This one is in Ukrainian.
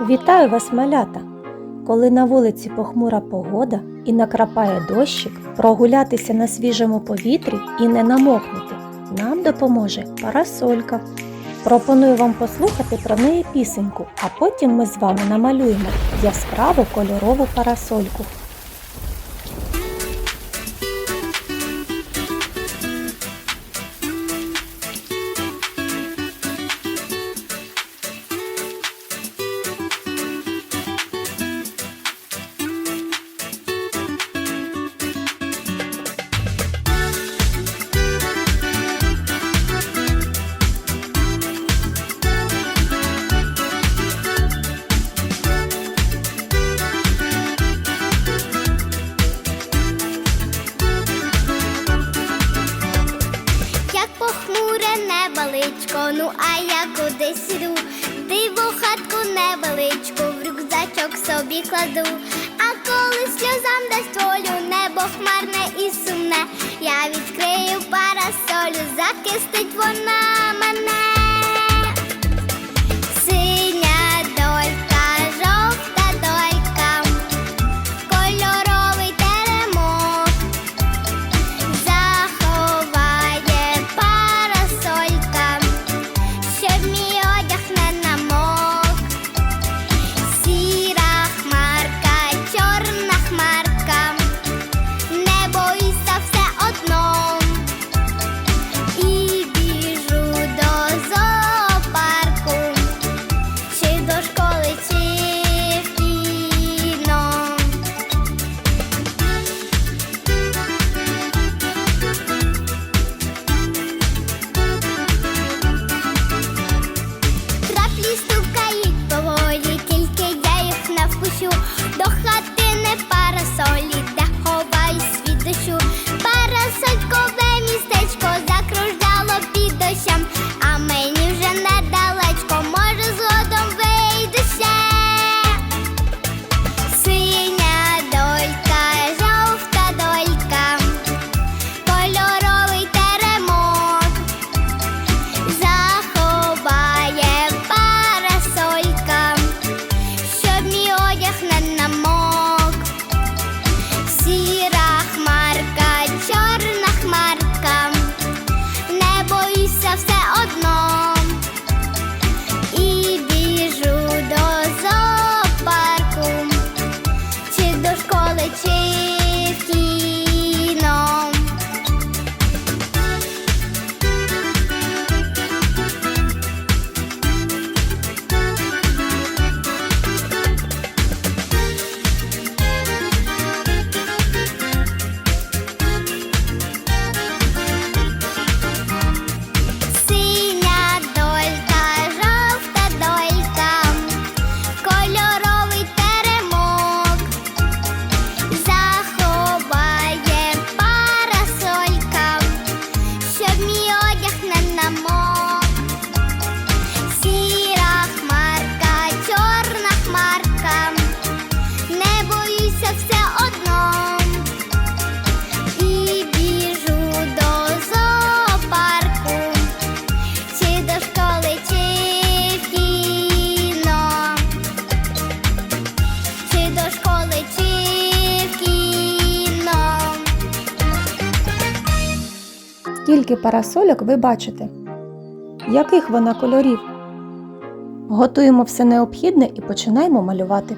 Вітаю вас, малята! Коли на вулиці похмура погода і накрапає дощик, прогулятися на свіжому повітрі і не намокнути нам допоможе парасолька. Пропоную вам послухати про неї пісеньку, а потім ми з вами намалюємо яскраву кольорову парасольку. Диво хатку невеличку, в рюкзачок собі кладу. А коли сльозам дасть волю, небо хмарне і сумне, я відкрию парасолю, захистить вона Скільки парасольок ви бачите? Яких вона кольорів? Готуємо все необхідне і починаємо малювати.